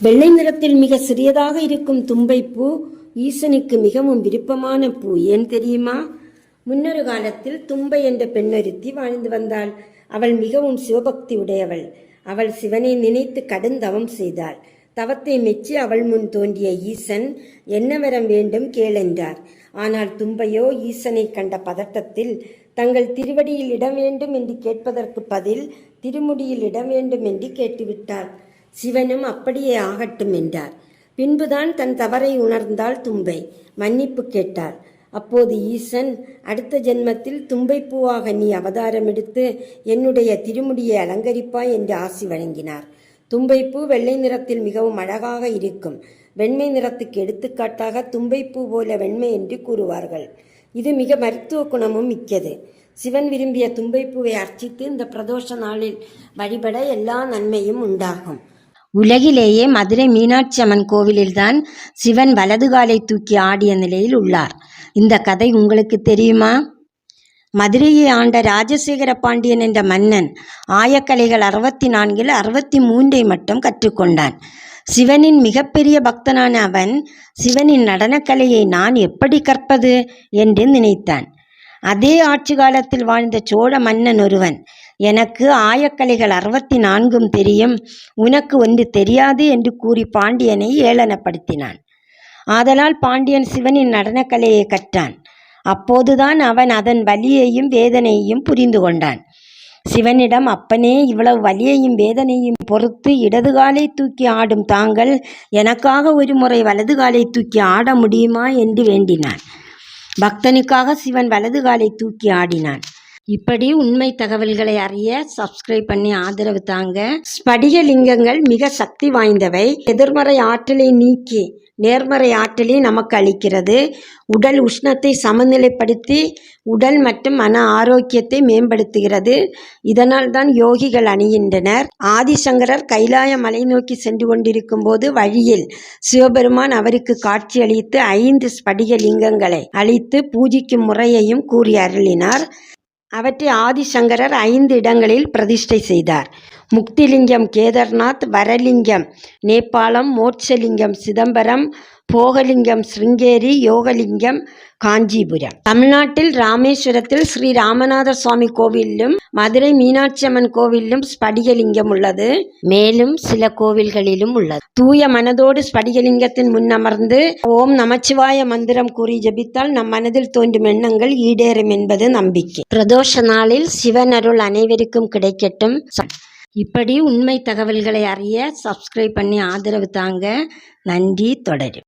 வெள்ளை நிறத்தில் மிக சிறியதாக இருக்கும் தும்பைப்பூ ஈசனுக்கு மிகவும் விருப்பமான பூ. ஏன் தெரியுமா? முன்னொரு காலத்தில் தும்பை என்ற பெண்ணொருத்தி வாழ்ந்து வந்தாள். அவள் மிகவும் சிவபக்தி உடையவள். அவள் சிவனை நினைத்து கடும் தவம் செய்தாள். தவத்தை மெச்சி அவள் முன் தோன்றிய ஈசன் என்ன வரம் வேண்டும்? கேளென்றார் ஆனால் தும்பையோ ஈசனை கண்ட பதட்டத்தில் தங்கள் திருவடியில் இடம் வேண்டும் என்று கேட்பதற்கு பதில் திருமுடியில் இடம் வேண்டும் என்று கேட்டுவிட்டாள் சிவனும் அப்படியே ஆகட்டும் என்றார். பின்புதான் தன் தவறை உணர்ந்தாள் தும்பை. மன்னிப்பு கேட்டார். அப்போது ஈசன் அடுத்த ஜென்மத்தில் தும்பைப்பூவாக நீ அவதாரம் எடுத்து என்னுடைய திருமுடியை அலங்கரிப்பாய் என்று ஆசி வழங்கினார். தும்பைப்பூ வெள்ளை நிறத்தில் மிகவும் அழகாக இருக்கும். வெண்மை நிறத்துக்கு எடுத்துக்காட்டாக தும்பைப்பூ போல வெண்மை என்று கூறுவார்கள். இது மிக மருத்துவ குணமும் மிக்கது. சிவன் விரும்பிய தும்பைப்பூவை அர்ச்சித்து இந்த பிரதோஷ நாளில் வழிபட எல்லா நன்மையும் உண்டாகும். உலகிலேயே மதுரை மீனாட்சி அம்மன் கோவிலில்தான் சிவன் வலது காலை தூக்கி ஆடிய நிலையில் உள்ளார். இந்த கதை உங்களுக்கு தெரியுமா? மதுரையை ஆண்ட ராஜசேகர பாண்டியன் என்ற மன்னன் ஆயக்கலைகள் அறுபத்தி நான்கில் அறுபத்தி மூன்றை மட்டும் கற்றுக்கொண்டான். சிவனின் மிகப்பெரிய பக்தனான அவன் சிவனின் நடனக்கலையை நான் எப்படி கற்பது? என்று நினைத்தான். அதே ஆட்சி காலத்தில் வாழ்ந்த சோழ மன்னன் ஒருவன் எனக்கு ஆயக்கலைகள் அறுபத்தி நான்கும் தெரியும். உனக்கு ஒன்று தெரியாது என்று கூறி பாண்டியனை ஏளனப்படுத்தினான். ஆதலால் பாண்டியன் சிவனின் நடனக்கலையை கற்றான். அப்போதுதான் அவன் அதன் வலியையும் வேதனையையும் புரிந்து கொண்டான். சிவனிடம் அப்பனே இவ்வளவு வலியையும் வேதனையும் பொறுத்து இடது காலை தூக்கி ஆடும் தாங்கள் எனக்காக ஒரு முறை வலது காலை தூக்கி ஆட முடியுமா? என்று வேண்டினான். பக்தனுக்காக சிவன் வலது காலை தூக்கி ஆடினான். இப்படி உண்மை தகவல்களை அறிய சப்ஸ்கிரைப் பண்ணி ஆதரவு தாங்க. ஸ்படிக லிங்கங்கள் மிக சக்தி வாய்ந்தவை. எதிர்மறை ஆற்றலை நீக்கி நேர்மறை ஆற்றலை நமக்கு அளிக்கிறது. உடல் உஷ்ணத்தை சமநிலைப்படுத்தி உடல் மற்றும் மன ஆரோக்கியத்தை மேம்படுத்துகிறது. இதனால் தான் யோகிகள் அணிகின்றனர். ஆதிசங்கரர் கைலாய மலை நோக்கி சென்று கொண்டிருக்கும் போது வழியில் சிவபெருமான் அவருக்கு காட்சியளித்து ஐந்து ஸ்படிக லிங்கங்களை அளித்து பூஜிக்கும் முறையையும் கூறி அருளினார். அவற்றை ஆதிசங்கரர் ஐந்து இடங்களில் பிரதிஷ்டை செய்தார். முக்திலிங்கம் கேதார்நாத் வரலிங்கம் நேபாளம் மோட்சலிங்கம் சிதம்பரம் போகலிங்கம் சிருங்கேரி யோகலிங்கம் காஞ்சிபுரம். தமிழ்நாட்டில் ராமேஸ்வரத்தில் ஸ்ரீ ராமநாதர் சுவாமி கோவிலிலும் மதுரை மீனாட்சி அம்மன் கோவிலும் ஸ்படிகலிங்கம் உள்ளது. மேலும் சில கோவில்களிலும் உள்ளது. தூய மனதோடு ஸ்படிகலிங்கத்தின் முன் அமர்ந்து ஓம் நமச்சிவாய மந்திரம் கூறி ஜபித்தால் நம் மனதில் தோன்றும் எண்ணங்கள் ஈடேறும் என்பது நம்பிக்கை. பிரதோஷ நாளில் சிவன் அருள் அனைவருக்கும் கிடைக்கட்டும். இப்படி உண்மை தகவல்களை அறிய சப்ஸ்கிரைப் பண்ணி ஆதரவு தாங்க நன்றி தொடரும்.